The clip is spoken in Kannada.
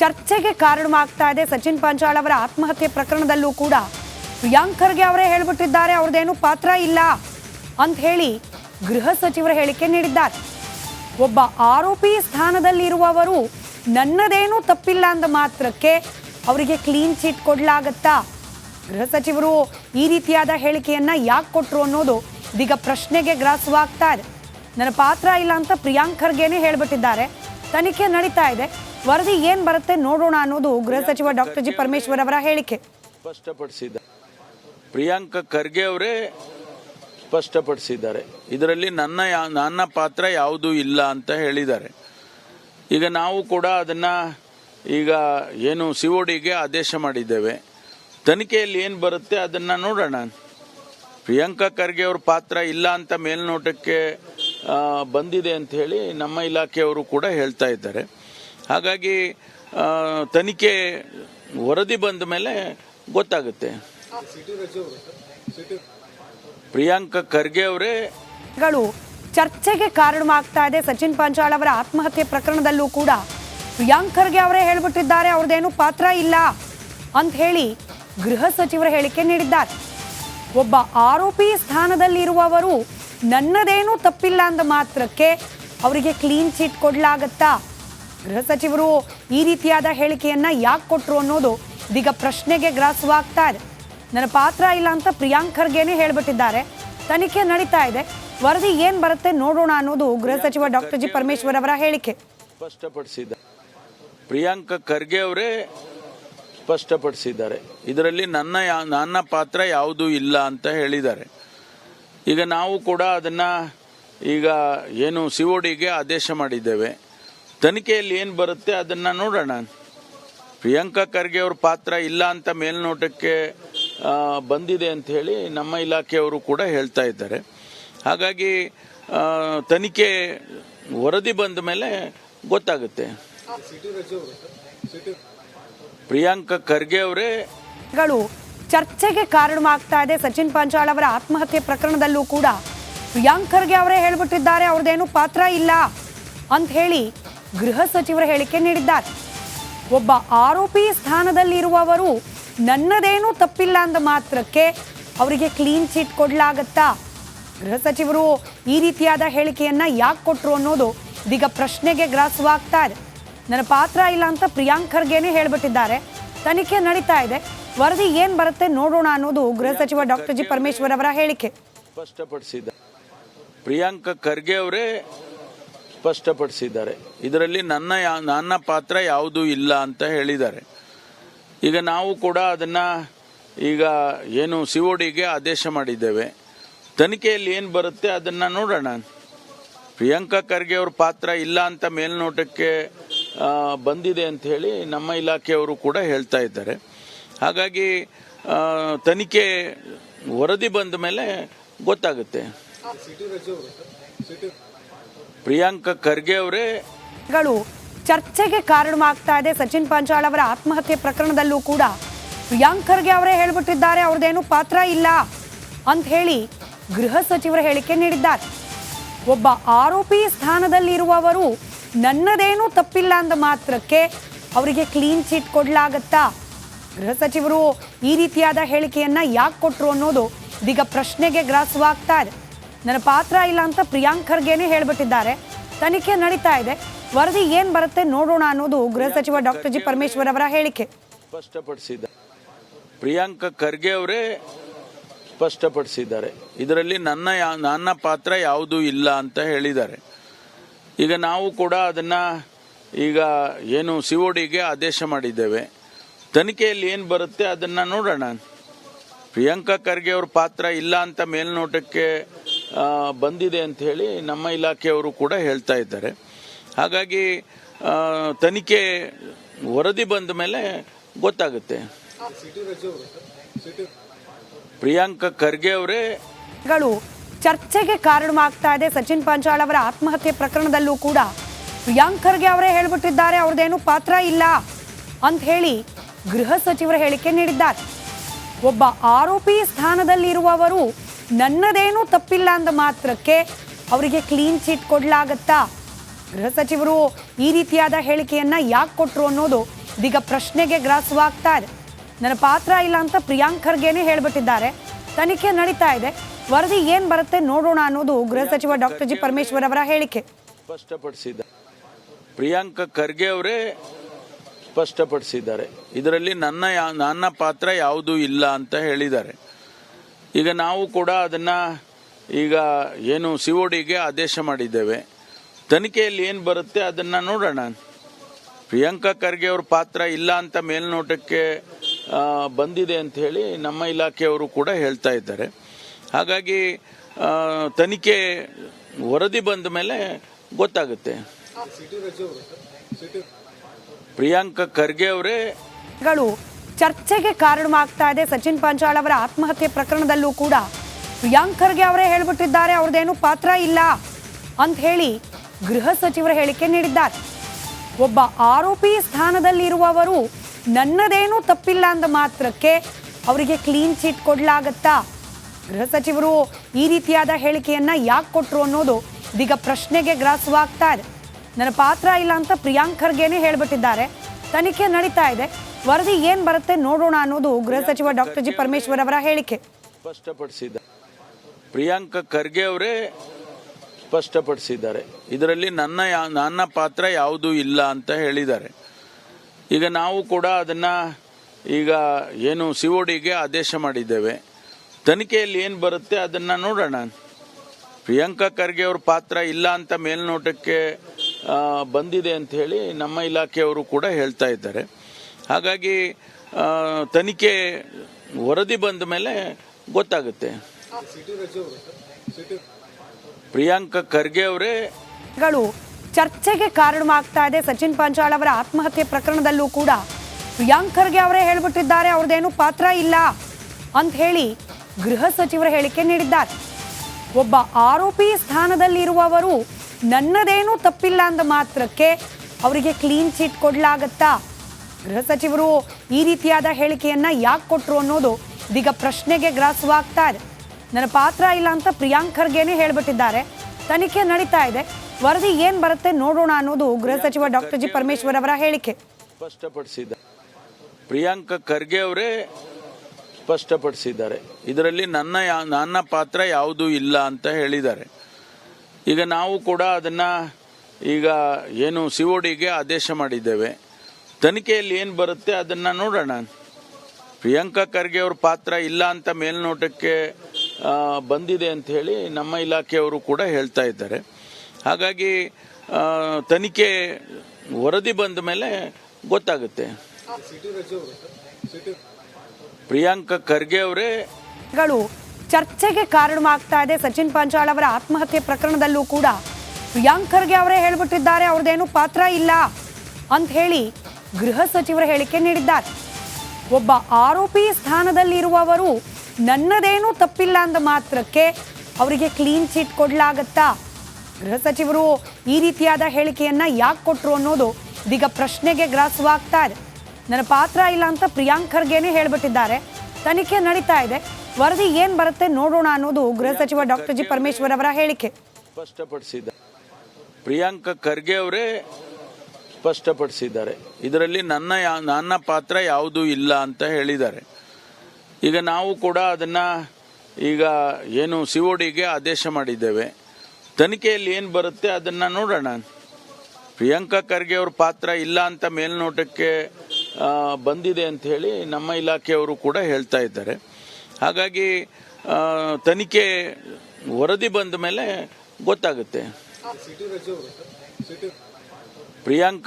ಚರ್ಚೆಗೆ ಕಾರಣವಾಗ್ತಾ ಇದೆ. ಸಚಿನ್ ಪಂಚಾಳ್ ಅವರ ಆತ್ಮಹತ್ಯೆ ಪ್ರಕರಣದಲ್ಲೂ ಕೂಡ ಪ್ರಿಯಾಂಕ್ ಖರ್ಗೆ ಅವರೇ ಹೇಳ್ಬಿಟ್ಟಿದ್ದಾರೆ. ಅವ್ರದ್ದೇನು ಪಾತ್ರ ಇಲ್ಲ ಅಂತ ಹೇಳಿ ಗೃಹ ಸಚಿವರ ಹೇಳಿಕೆ ನೀಡಿದ್ದಾರೆ. ಒಬ್ಬ ಆರೋಪಿ ಸ್ಥಾನದಲ್ಲಿರುವವರು ನನ್ನದೇನೂ ತಪ್ಪಿಲ್ಲ ಅಂದ ಮಾತ್ರಕ್ಕೆ ಅವರಿಗೆ ಕ್ಲೀನ್ ಚೀಟ್ ಕೊಡ್ಲಾಗತ್ತಾ? ಗೃಹ ಸಚಿವರು ಈ ರೀತಿಯಾದ ಹೇಳಿಕೆಯನ್ನ ಯಾಕೆ ಕೊಟ್ರು ಅನ್ನೋದು ಇದೀಗ ಪ್ರಶ್ನೆಗೆ ಗ್ರಾಸವಾಗ್ತಾ ಇದೆ. ನನ್ನ ಪಾತ್ರ ಇಲ್ಲ ಅಂತ ಪ್ರಿಯಾಂಕ್ ಖರ್ಗೆನೇ ಹೇಳ್ಬಿಟ್ಟಿದ್ದಾರೆ. ತನಿಖೆ ನಡೀತಾ ಇದೆ. ವರದಿ ಏನ್ ಬರುತ್ತೆ ನೋಡೋಣ ಅನ್ನೋದು ಗೃಹ ಸಚಿವ ಡಾಕ್ಟರ್ ಜಿ ಪರಮೇಶ್ವರ್ ಅವರ ಹೇಳಿಕೆ. ಸ್ಪಷ್ಟಪಡಿಸಿದ ಪ್ರಿಯಾಂಕ ಖರ್ಗೆ ಅವರೇ ಸ್ಪಷ್ಟಪಡಿಸಿದ್ದಾರೆ. ಇದರಲ್ಲಿ ನನ್ನ ನನ್ನ ಪಾತ್ರ ಯಾವುದೂ ಇಲ್ಲ ಅಂತ ಹೇಳಿದ್ದಾರೆ. ಈಗ ನಾವು ಕೂಡ ಅದನ್ನ ಈಗ ಏನು ಸಿ ಒ ಡಿಗೆ ಆದೇಶ ಮಾಡಿದ್ದೇವೆ. ತನಿಖೆಯಲ್ಲಿ ಏನು ಬರುತ್ತೆ ಅದನ್ನ ನೋಡೋಣ. ಪ್ರಿಯಾಂಕಾ ಖರ್ಗೆ ಅವ್ರ ಪಾತ್ರ ಇಲ್ಲ ಅಂತ ಮೇಲ್ನೋಟಕ್ಕೆ ಬಂದಿದೆ ಅಂತ ಹೇಳಿ ನಮ್ಮ ಇಲಾಖೆಯವರು ಕೂಡ ಹೇಳ್ತಾ ಇದ್ದಾರೆ. ಹಾಗಾಗಿ ತನಿಖೆ ವರದಿ ಬಂದ ಮೇಲೆ ಗೊತ್ತಾಗುತ್ತೆ. ಪ್ರಿಯಾಂಕ ಖರ್ಗೆ ಅವರೇ ಚರ್ಚೆಗೆ ಕಾರಣವಾಗ್ತಾ ಇದೆ. ಸಚಿನ್ ಪಾಂಚಾಳ್ ಅವರ ಆತ್ಮಹತ್ಯೆ ಪ್ರಕರಣದಲ್ಲೂ ಕೂಡ ಪ್ರಿಯಾಂಕ್ ಖರ್ಗೆ ಅವರೇ ಹೇಳ್ಬಿಟ್ಟಿದ್ದಾರೆ. ಅವ್ರದ್ದೇನು ಪಾತ್ರ ಇಲ್ಲ ಅಂತ ಹೇಳಿ ಗೃಹ ಸಚಿವರ ಹೇಳಿಕೆ ನೀಡಿದ್ದಾರೆ. ಒಬ್ಬ ಆರೋಪಿ ಸ್ಥಾನದಲ್ಲಿರುವವರು ನನ್ನದೇನೂ ತಪ್ಪಿಲ್ಲ ಅಂದ ಮಾತ್ರಕ್ಕೆ ಅವರಿಗೆ ಕ್ಲೀನ್ ಚಿಟ್ ಕೊಡ್ಲಾಗತ್ತಾ? ಗೃಹ ಸಚಿವರು ಈ ರೀತಿಯಾದ ಹೇಳಿಕೆಯನ್ನ ಯಾಕೆ ಕೊಟ್ಟರು ಅನ್ನೋದು ಇದೀಗ ಪ್ರಶ್ನೆಗೆ ಗ್ರಾಸವಾಗ್ತಾ ಇದೆ. ನನ್ನ ಪಾತ್ರ ಇಲ್ಲ ಅಂತ ಪ್ರಿಯಾಂಕ್ ಖರ್ಗೆನೇ ಹೇಳ್ಬಿಟ್ಟಿದ್ದಾರೆ. ತನಿಖೆ ನಡೀತಾ ಇದೆ. ವರದಿ ಏನ್ ಬರುತ್ತೆ ನೋಡೋಣ ಅನ್ನೋದು ಗೃಹ ಸಚಿವ ಡಾಕ್ಟರ್ ಜಿ ಪರಮೇಶ್ವರ್ ಅವರ ಹೇಳಿಕೆ. ಸ್ಪಷ್ಟಪಡಿಸಿದ ಪ್ರಿಯಾಂಕ ಖರ್ಗೆ ಅವರೇ ಸ್ಪಷ್ಟಪಡಿಸಿದ್ದಾರೆ. ಇದರಲ್ಲಿ ನನ್ನ ನನ್ನ ಪಾತ್ರ ಯಾವುದೂ ಇಲ್ಲ ಅಂತ ಹೇಳಿದ್ದಾರೆ. ಈಗ ನಾವು ಕೂಡ ಅದನ್ನ ಈಗ ಏನು ಸಿ ಒ ಡಿಗೆ ಆದೇಶ ಮಾಡಿದ್ದೇವೆ. ತನಿಖೆಯಲ್ಲಿ ಏನು ಬರುತ್ತೆ ಅದನ್ನು ನೋಡೋಣ. ಪ್ರಿಯಾಂಕಾ ಖರ್ಗೆ ಅವ್ರ ಪಾತ್ರ ಇಲ್ಲ ಅಂತ ಮೇಲ್ನೋಟಕ್ಕೆ ಬಂದಿದೆ ಅಂತ ಹೇಳಿ ನಮ್ಮ ಇಲಾಖೆಯವರು ಕೂಡ ಹೇಳ್ತಾ ಇದ್ದಾರೆ. ಹಾಗಾಗಿ ತನಿಖೆ ವರದಿ ಬಂದ ಮೇಲೆ ಗೊತ್ತಾಗುತ್ತೆ. ಪ್ರಿಯಾಂಕಾ ಖರ್ಗೆ ಅವರೇ ಚರ್ಚೆಗೆ ಕಾರಣವಾಗ್ತಾ ಇದೆ. ಸಚಿನ್ ಪಂಚಾಳ್ ಅವರ ಆತ್ಮಹತ್ಯೆ ಪ್ರಕರಣದಲ್ಲೂ ಕೂಡ ಪ್ರಿಯಾಂಕ್ ಖರ್ಗೆ ಅವರೇ ಹೇಳ್ಬಿಟ್ಟಿದ್ದಾರೆ, ಅವ್ರದ್ದೇನು ಪಾತ್ರ ಇಲ್ಲ ಅಂತ ಹೇಳಿ ಗೃಹ ಸಚಿವರ ಹೇಳಿಕೆ ನೀಡಿದ್ದಾರೆ. ಒಬ್ಬ ಆರೋಪಿ ಸ್ಥಾನದಲ್ಲಿರುವವರು ನನ್ನದೇನೂ ತಪ್ಪಿಲ್ಲ ಅಂದ ಮಾತ್ರಕ್ಕೆ ಅವರಿಗೆ ಕ್ಲೀನ್ ಚೀಟ್ ಕೊಡಲಾಗತ್ತಾ? ಗೃಹ ಸಚಿವರು ಈ ರೀತಿಯಾದ ಹೇಳಿಕೆಯನ್ನ ಯಾಕೆ ಕೊಟ್ಟರು ಅನ್ನೋದು ಇದೀಗ ಪ್ರಶ್ನೆಗೆ ಗ್ರಾಸವಾಗ್ತಾ ಇದೆ. ನನ್ನ ಪಾತ್ರ ಇಲ್ಲ ಅಂತ ಪ್ರಿಯಾಂಕ್ ಖರ್ಗೆನೇ ಹೇಳ್ಬಿಟ್ಟಿದ್ದಾರೆ. ತನಿಖೆ ನಡೀತಾ ಇದೆ. ವರದಿ ಏನ್ ಬರುತ್ತೆ ನೋಡೋಣ ಅನ್ನೋದು ಗೃಹ ಸಚಿವ ಡಾಕ್ಟರ್ ಜಿ ಪರಮೇಶ್ವರ್ ಅವರ ಹೇಳಿಕೆ. ಸ್ಪಷ್ಟಪಡಿಸಿದ. ಪ್ರಿಯಾಂಕ ಖರ್ಗೆ ಅವರೇ ಸ್ಪಷ್ಟಪಡಿಸಿದ್ದಾರೆ. ಇದರಲ್ಲಿ ನನ್ನ ನನ್ನ ಪಾತ್ರ ಯಾವುದೂ ಇಲ್ಲ ಅಂತ ಹೇಳಿದ್ದಾರೆ. ಈಗ ನಾವು ಕೂಡ ಅದನ್ನು ಈಗ ಏನು ಸಿ ಒ ಡಿಗೆ ಆದೇಶ ಮಾಡಿದ್ದೇವೆ. ತನಿಖೆಯಲ್ಲಿ ಏನು ಬರುತ್ತೆ ಅದನ್ನು ನೋಡೋಣ. ಪ್ರಿಯಾಂಕಾ ಖರ್ಗೆ ಅವ್ರ ಪಾತ್ರ ಇಲ್ಲ ಅಂತ ಮೇಲ್ನೋಟಕ್ಕೆ ಬಂದಿದೆ ಅಂತ ಹೇಳಿ ನಮ್ಮ ಇಲಾಖೆಯವರು ಕೂಡ ಹೇಳ್ತಾ ಇದ್ದಾರೆ. ಹಾಗಾಗಿ ತನಿಖೆ ವರದಿ ಬಂದ ಮೇಲೆ ಗೊತ್ತಾಗುತ್ತೆ. ಪ್ರಿಯಾಂಕಾ ಖರ್ಗೆ ಅವರೇ. ಚರ್ಚೆಗೆ ಕಾರಣವಾಗ್ತಾ ಇದೆ. ಸಚಿನ್ ಪಾಂಚಾಳ್ ಅವರ ಆತ್ಮಹತ್ಯೆ ಪ್ರಕರಣದಲ್ಲೂ ಕೂಡ ಪ್ರಿಯಾಂಕ್ ಖರ್ಗೆ ಅವರೇ ಹೇಳ್ಬಿಟ್ಟಿದ್ದಾರೆ. ಅವ್ರದ್ದೇನು ಪಾತ್ರ ಇಲ್ಲ ಅಂತ ಹೇಳಿ ಗೃಹ ಸಚಿವರ ಹೇಳಿಕೆ ನೀಡಿದ್ದಾರೆ. ಒಬ್ಬ ಆರೋಪಿ ಸ್ಥಾನದಲ್ಲಿರುವವರು ನನ್ನದೇನೂ ತಪ್ಪಿಲ್ಲ ಅಂದ ಮಾತ್ರಕ್ಕೆ ಅವರಿಗೆ ಕ್ಲೀನ್ ಚಿಟ್ ಕೊಡ್ಲಾಗತ್ತಾ? ಗೃಹ ಸಚಿವರು ಈ ರೀತಿಯಾದ ಹೇಳಿಕೆಯನ್ನ ಯಾಕೆ ಕೊಟ್ರು ಅನ್ನೋದು ಇದೀಗ ಪ್ರಶ್ನೆಗೆ ಗ್ರಾಸವಾಗ್ತಾ ಇದೆ. ನನ್ನ ಪಾತ್ರ ಇಲ್ಲ ಅಂತ ಪ್ರಿಯಾಂಕ್ ಖರ್ಗೆನೇ ಹೇಳ್ಬಿಟ್ಟಿದ್ದಾರೆ. ತನಿಖೆ ನಡೀತಾ ಇದೆ. ವರದಿ ಏನ್ ಬರುತ್ತೆ ನೋಡೋಣ ಅನ್ನೋದು ಗೃಹ ಸಚಿವ ಡಾಕ್ಟರ್ ಜಿ ಪರಮೇಶ್ವರ್ ಅವರ ಹೇಳಿಕೆ. ಸ್ಪಷ್ಟಪಡಿಸಿದ ಪ್ರಿಯಾಂಕ ಖರ್ಗೆ ಅವರೇ ಸ್ಪಷ್ಟಪಡಿಸಿದ್ದಾರೆ. ಇದರಲ್ಲಿ ನನ್ನ ನನ್ನ ಪಾತ್ರ ಯಾವುದೂ ಇಲ್ಲ ಅಂತ ಹೇಳಿದ್ದಾರೆ. ಈಗ ನಾವು ಕೂಡ ಅದನ್ನ ಈಗ ಏನು ಸಿ ಒ ಡಿಗೆ ಆದೇಶ ಮಾಡಿದ್ದೇವೆ. ತನಿಖೆಯಲ್ಲಿ ಏನು ಬರುತ್ತೆ ಅದನ್ನ ನೋಡೋಣ. ಪ್ರಿಯಾಂಕ ಖರ್ಗೆ ಅವ್ರ ಪಾತ್ರ ಇಲ್ಲ ಅಂತ ಮೇಲ್ನೋಟಕ್ಕೆ ಬಂದಿದೆ ಅಂತ ಹೇಳಿ ನಮ್ಮ ಇಲಾಖೆಯವರು ಕೂಡ ಹೇಳ್ತಾ ಇದ್ದಾರೆ. ಹಾಗಾಗಿ ತನಿಖೆ ವರದಿ ಬಂದ ಮೇಲೆ ಗೊತ್ತಾಗುತ್ತೆ. ಪ್ರಿಯಾಂಕ ಖರ್ಗೆ ಅವರೇ ಚರ್ಚೆಗೆ ಕಾರಣವಾಗ್ತಾ ಇದೆ. ಸಚಿನ್ ಪಂಚಾಳ್ ಅವರ ಆತ್ಮಹತ್ಯೆ ಪ್ರಕರಣದಲ್ಲೂ ಕೂಡ ಪ್ರಿಯಾಂಕ್ ಖರ್ಗೆ ಅವರೇ ಹೇಳ್ಬಿಟ್ಟಿದ್ದಾರೆ. ಅವ್ರದ್ದೇನು ಪಾತ್ರ ಇಲ್ಲ ಅಂತ ಹೇಳಿ ಗೃಹ ಸಚಿವರ ಹೇಳಿಕೆ ನೀಡಿದ್ದಾರೆ. ಒಬ್ಬ ಆರೋಪಿ ಸ್ಥಾನದಲ್ಲಿರುವವರು ನನ್ನದೇನೂ ತಪ್ಪಿಲ್ಲ ಅಂದ ಮಾತ್ರಕ್ಕೆ ಅವರಿಗೆ ಕ್ಲೀನ್ ಚೀಟ್ ಕೊಡಲಾಗತ್ತಾ? ಗೃಹ ಸಚಿವರು ಈ ರೀತಿಯಾದ ಹೇಳಿಕೆಯನ್ನ ಯಾಕೆ ಕೊಟ್ಟರು ಅನ್ನೋದು ಇದೀಗ ಪ್ರಶ್ನೆಗೆ ಗ್ರಾಸವಾಗ್ತಾ ಇದೆ. ನನ್ನ ಪಾತ್ರ ಇಲ್ಲ ಅಂತ ಪ್ರಿಯಾಂಕ್ ಖರ್ಗೆನೇ ಹೇಳಿಬಿಟ್ಟಿದ್ದಾರೆ. ತನಿಖೆ ನಡೀತಾ ಇದೆ. ವರದಿ ಏನ್ ಬರುತ್ತೆ ನೋಡೋಣ ಅನ್ನೋದು ಗೃಹ ಸಚಿವ ಡಾಕ್ಟರ್ ಜಿ ಪರಮೇಶ್ವರ್ ಅವರ ಹೇಳಿಕೆ. ಸ್ಪಷ್ಟಪಡಿಸಿದ ಪ್ರಿಯಾಂಕ ಖರ್ಗೆ ಅವರೇ ಸ್ಪಷ್ಟಪಡಿಸಿದ್ದಾರೆ. ಇದರಲ್ಲಿ ನನ್ನ ನನ್ನ ಪಾತ್ರ ಯಾವುದೂ ಇಲ್ಲ ಅಂತ ಹೇಳಿದ್ದಾರೆ. ಈಗ ನಾವು ಕೂಡ ಅದನ್ನ ಈಗ ಏನು ಸಿ ಒ ಡಿಗೆ ಆದೇಶ ಮಾಡಿದ್ದೇವೆ. ತನಿಖೆಯಲ್ಲಿ ಏನು ಬರುತ್ತೆ ಅದನ್ನ ನೋಡೋಣ. ಪ್ರಿಯಾಂಕಾ ಖರ್ಗೆ ಅವ್ರ ಪಾತ್ರ ಇಲ್ಲ ಅಂತ ಮೇಲ್ನೋಟಕ್ಕೆ ಬಂದಿದೆ ಅಂತ ಹೇಳಿ ನಮ್ಮ ಇಲಾಖೆಯವರು ಕೂಡ ಹೇಳ್ತಾ ಇದ್ದಾರೆ. ಹಾಗಾಗಿ ತನಿಖೆ ವರದಿ ಬಂದ ಮೇಲೆ ಗೊತ್ತಾಗುತ್ತೆ. ಪ್ರಿಯಾಂಕಾ ಖರ್ಗೆ ಅವರೇ ಗಳು ಚರ್ಚೆಗೆ ಕಾರಣವಾಗ್ತಾ ಇದೆ. ಸಚಿನ್ ಪಾಂಚಾಳ್ ಅವರ ಆತ್ಮಹತ್ಯೆ ಪ್ರಕರಣದಲ್ಲೂ ಕೂಡ ಪ್ರಿಯಾಂಕ್ ಖರ್ಗೆ ಅವರೇ ಹೇಳ್ಬಿಟ್ಟಿದ್ದಾರೆ. ಅವ್ರದ್ದೇನು ಪಾತ್ರ ಇಲ್ಲ ಅಂತ ಹೇಳಿ ಗೃಹ ಸಚಿವರ ಹೇಳಿಕೆ ನೀಡಿದ್ದಾರೆ. ಒಬ್ಬ ಆರೋಪಿ ಸ್ಥಾನದಲ್ಲಿರುವವರು ನನ್ನದೇನೂ ತಪ್ಪಿಲ್ಲ ಅಂದ ಮಾತ್ರಕ್ಕೆ ಅವರಿಗೆ ಕ್ಲೀನ್ ಚೀಟ್ ಕೊಡ್ಲಾಗತ್ತಾ? ಗೃಹ ಸಚಿವರು ಈ ರೀತಿಯಾದ ಹೇಳಿಕೆಯನ್ನ ಯಾಕೆ ಕೊಟ್ರು ಅನ್ನೋದು ಇದೀಗ ಪ್ರಶ್ನೆಗೆ ಗ್ರಾಸವಾಗ್ತಾ ಇದೆ. ನನ್ನ ಪಾತ್ರ ಇಲ್ಲ ಅಂತ ಪ್ರಿಯಾಂಕ್ ಖರ್ಗೆನೇ ಹೇಳ್ಬಿಟ್ಟಿದ್ದಾರೆ. ತನಿಖೆ ನಡೀತಾ ಇದೆ. ವರದಿ ಏನ್ ಬರುತ್ತೆ ನೋಡೋಣ ಅನ್ನೋದು ಗೃಹ ಸಚಿವ ಡಾಕ್ಟರ್ ಜಿ ಪರಮೇಶ್ವರ್ ಅವರ ಹೇಳಿಕೆ. ಸ್ಪಷ್ಟಪಡಿಸಿದ ಪ್ರಿಯಾಂಕ ಖರ್ಗೆ ಅವರೇ ಸ್ಪಷ್ಟಪಡಿಸಿದ್ದಾರೆ. ಇದರಲ್ಲಿ ನನ್ನ ನನ್ನ ಪಾತ್ರ ಯಾವುದೂ ಇಲ್ಲ ಅಂತ ಹೇಳಿದ್ದಾರೆ. ಈಗ ನಾವು ಕೂಡ ಅದನ್ನ ಈಗ ಏನು ಸಿಒಡಿಗೆ ಆದೇಶ ಮಾಡಿದ್ದೇವೆ. ತನಿಖೆಯಲ್ಲಿ ಏನು ಬರುತ್ತೆ ಅದನ್ನ ನೋಡೋಣ. ಪ್ರಿಯಾಂಕಾ ಖರ್ಗೆ ಅವ್ರ ಪಾತ್ರ ಇಲ್ಲ ಅಂತ ಮೇಲ್ನೋಟಕ್ಕೆ ಬಂದಿದೆ ಅಂತ ಹೇಳಿ ನಮ್ಮ ಇಲಾಖೆಯವರು ಕೂಡ ಹೇಳ್ತಾ ಇದ್ದಾರೆ. ಹಾಗಾಗಿ ತನಿಖೆ ವರದಿ ಬಂದ ಮೇಲೆ ಗೊತ್ತಾಗುತ್ತೆ. ಪ್ರಿಯಾಂಕ ಖರ್ಗೆ ಅವರೇ ಚರ್ಚೆಗೆ ಕಾರಣವಾಗ್ತಾ ಇದೆ. ಸಚಿನ್ ಪಾಂಚಾಳ್ ಅವರ ಆತ್ಮಹತ್ಯೆ ಪ್ರಕರಣದಲ್ಲೂ ಕೂಡ ಪ್ರಿಯಾಂಕ್ ಖರ್ಗೆ ಅವರೇ ಹೇಳ್ಬಿಟ್ಟಿದ್ದಾರೆ. ಅವ್ರದ್ದೇನು ಪಾತ್ರ ಇಲ್ಲ ಅಂತ ಹೇಳಿ ಗೃಹ ಸಚಿವರ ಹೇಳಿಕೆ ನೀಡಿದ್ದಾರೆ. ಒಬ್ಬ ಆರೋಪಿ ಸ್ಥಾನದಲ್ಲಿರುವವರು ನನ್ನದೇನೂ ತಪ್ಪಿಲ್ಲ ಅಂದ ಮಾತ್ರಕ್ಕೆ ಅವರಿಗೆ ಕ್ಲೀನ್ ಚಿಟ್ ಕೊಡ್ಲಾಗತ್ತಾ? ಗೃಹ ಸಚಿವರು ಈ ರೀತಿಯಾದ ಹೇಳಿಕೆಯನ್ನ ಯಾಕೆ ಕೊಟ್ಟರು ಅನ್ನೋದು ಇದೀಗ ಪ್ರಶ್ನೆಗೆ ಗ್ರಾಸವಾಗ್ತಾ ಇದೆ. ನನ್ನ ಪಾತ್ರ ಇಲ್ಲ ಅಂತ ಪ್ರಿಯಾಂಕ್ ಖರ್ಗೆನೇ ಹೇಳ್ಬಿಟ್ಟಿದ್ದಾರೆ. ತನಿಖೆ ನಡೀತಾ ಇದೆ. ವರದಿ ಏನ್ ಬರುತ್ತೆ ನೋಡೋಣ ಅನ್ನೋದು ಗೃಹ ಸಚಿವ ಡಾಕ್ಟರ್ ಜಿ ಪರಮೇಶ್ವರ್ ಅವರ ಹೇಳಿಕೆ. ಸ್ಪಷ್ಟಪಡಿಸಿದ ಪ್ರಿಯಾಂಕ ಖರ್ಗೆ ಅವರೇ ಸ್ಪಷ್ಟಪಡಿಸಿದ್ದಾರೆ. ಇದರಲ್ಲಿ ನನ್ನ ನನ್ನ ಪಾತ್ರ ಯಾವುದೂ ಇಲ್ಲ ಅಂತ ಹೇಳಿದ್ದಾರೆ. ಈಗ ನಾವು ಕೂಡ ಅದನ್ನ ಈಗ ಏನು ಸಿಒಡಿಗೆ ಆದೇಶ ಮಾಡಿದ್ದೇವೆ. ತನಿಖೆಯಲ್ಲಿ ಏನು ಬರುತ್ತೆ ಅದನ್ನು ನೋಡೋಣ. ಪ್ರಿಯಾಂಕಾ ಖರ್ಗೆ ಅವ್ರ ಪಾತ್ರ ಇಲ್ಲ ಅಂತ ಮೇಲ್ನೋಟಕ್ಕೆ ಬಂದಿದೆ ಅಂತ ಹೇಳಿ ನಮ್ಮ ಇಲಾಖೆಯವರು ಕೂಡ ಹೇಳ್ತಾ ಇದ್ದಾರೆ. ಹಾಗಾಗಿ ತನಿಖೆ ವರದಿ ಬಂದ ಮೇಲೆ ಗೊತ್ತಾಗುತ್ತೆ. ಪ್ರಿಯಾಂಕಾ ಖರ್ಗೆ ಅವರೇ ಚರ್ಚೆಗೆ ಕಾರಣವಾಗ್ತಾ ಇದೆ. ಸಚಿನ್ ಪಾಂಚಾಳ್ ಅವರ ಆತ್ಮಹತ್ಯೆ ಪ್ರಕರಣದಲ್ಲೂ ಕೂಡ ಪ್ರಿಯಾಂಕ್ ಖರ್ಗೆ ಅವರೇ ಹೇಳ್ಬಿಟ್ಟಿದ್ದಾರೆ, ಅವ್ರದ್ದೇನು ಪಾತ್ರ ಇಲ್ಲ ಅಂತ ಹೇಳಿ ಗೃಹ ಸಚಿವರ ಹೇಳಿಕೆ ನೀಡಿದ್ದಾರೆ. ಒಬ್ಬ ಆರೋಪಿ ಸ್ಥಾನದಲ್ಲಿರುವವರು ನನ್ನದೇನೂ ತಪ್ಪಿಲ್ಲ ಅಂದ ಮಾತ್ರಕ್ಕೆ ಅವರಿಗೆ ಕ್ಲೀನ್ ಚೀಟ್ ಕೊಡಲಾಗತ್ತಾ? ಗೃಹ ಸಚಿವರು ಈ ರೀತಿಯಾದ ಹೇಳಿಕೆಯನ್ನ ಯಾಕೆ ಕೊಟ್ಟರು ಅನ್ನೋದು ಇದೀಗ ಪ್ರಶ್ನೆಗೆ ಗ್ರಾಸವಾಗ್ತಾ ಇದೆ. ನನ್ನ ಪಾತ್ರ ಇಲ್ಲ ಅಂತ ಪ್ರಿಯಾಂಕ್ ಖರ್ಗೆನೇ ಹೇಳ್ಬಿಟ್ಟಿದ್ದಾರೆ. ತನಿಖೆ ನಡೀತಾ ಇದೆ. ವರದಿ ಏನ್ ಬರುತ್ತೆ ನೋಡೋಣ ಅನ್ನೋದು ಗೃಹ ಸಚಿವ ಡಾಕ್ಟರ್ ಜಿ ಪರಮೇಶ್ವರ್ ಅವರ ಹೇಳಿಕೆ. ಸ್ಪಷ್ಟಪಡಿಸಿದ ಪ್ರಿಯಾಂಕ ಖರ್ಗೆ ಅವರೇ ಸ್ಪಷ್ಟಪಡಿಸಿದ್ದಾರೆ. ಇದರಲ್ಲಿ ನನ್ನ ನನ್ನ ಪಾತ್ರ ಯಾವುದೂ ಇಲ್ಲ ಅಂತ ಹೇಳಿದ್ದಾರೆ. ಈಗ ನಾವು ಕೂಡ ಅದನ್ನು ಈಗ ಏನು ಸಿ ಒ ಡಿಗೆ ಆದೇಶ ಮಾಡಿದ್ದೇವೆ. ತನಿಖೆಯಲ್ಲಿ ಏನು ಬರುತ್ತೆ ಅದನ್ನು ನೋಡೋಣ. ಪ್ರಿಯಾಂಕಾ ಖರ್ಗೆ ಅವ್ರ ಪಾತ್ರ ಇಲ್ಲ ಅಂತ ಮೇಲ್ನೋಟಕ್ಕೆ ಬಂದಿದೆ ಅಂತ ಹೇಳಿ ನಮ್ಮ ಇಲಾಖೆಯವರು ಕೂಡ ಹೇಳ್ತಾ ಇದ್ದಾರೆ. ಹಾಗಾಗಿ ತನಿಖೆ ವರದಿ ಬಂದ ಮೇಲೆ ಗೊತ್ತಾಗುತ್ತೆ. ಪ್ರಿಯಾಂಕಾ